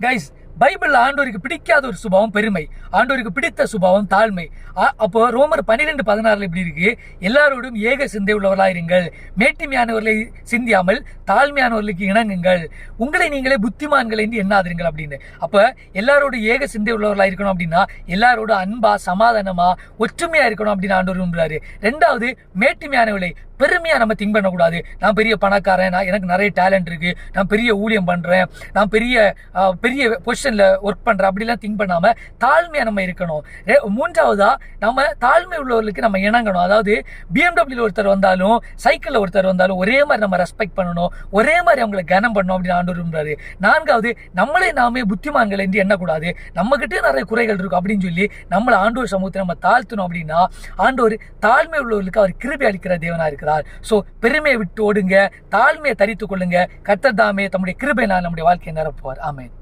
Guys, பைபிள்ல ஆண்டோருக்கு பிடிக்காத ஒரு சுபாவம் பெருமை ஆண்டோருக்கு பிடித்த சுபாவம் தாழ்மை. அப்போ ரோமர் பன்னிரெண்டு பதினாறுல இப்படி இருக்கு எல்லாரோடும் ஏக சிந்தை உள்ளவர்களாக இருங்கள் மேட்டிமையானவர்களை சிந்தியாமல் தாழ்மையானவர்களுக்கு இணங்குங்கள். உங்களை நீங்களே புத்திமான்கள் என்று எண்ணாதிருங்கள் அப்படின்னு. அப்ப எல்லாரோடும் ஏக சிந்தை உள்ளவர்களா இருக்கணும் அப்படின்னா எல்லாரோட அன்பா சமாதானமா ஒற்றுமையா இருக்கணும் அப்படின்னு ஆண்டவர் விரும்புறாரு. ரெண்டாவது மேட்டிமையானவர்களை பெருமையா நம்ம திங்க் பண்ணக்கூடாது. நான் பெரிய பணக்காரன் நான் எனக்கு நிறைய டேலண்ட் இருக்கு நான் பெரிய ஊழியம் பண்றேன் நான் பெரிய பெரிய பெரிய பொசிஷன்ல ஒர்க் பண்றேன் அப்படிலாம் திங்க் பண்ணாம தாழ்மையாக நம்ம இருக்கணும். மூன்றாவதாக மூன்றாவதா நம்ம தாழ்மை உள்ளவர்களுக்கு நம்ம இணங்கணும். அதாவது பிஎம்டபிள்யூ ஒருத்தர் வந்தாலும் சைக்கிள்ல ஒருத்தர் வந்தாலும் ஒரே மாதிரி நம்ம ரெஸ்பெக்ட் பண்ணணும். ஒரே மாதிரி அவங்கள கனம் பண்ணணும் அப்படின்னு ஆண்டு விரும்புறாரு. நான்காவது நம்மளே நாமே புத்திமான்கள் என்று எண்ணக்கூடாது. நம்ம கிட்டே நிறைய குறைகள் இருக்கும் அப்படின்னு சொல்லி நம்மளை ஆண்டோர் சமூகத்தை நம்ம தாழ்த்தணும் அப்படின்னா ஆண்டோர் தாழ்மை உள்ளவர்களுக்கு அவர் கிருபை அளிக்கிற தேவனா இருக்கிறார். ஸோ பெருமையை விட்டு ஓடுங்க தாழ்மையை தரித்துக் கொள்ளுங்க. கத்தர் தாமே தம்முடைய நான் நம்முடைய வாழ்க்கையை நிரப்புவார். ஆமென்.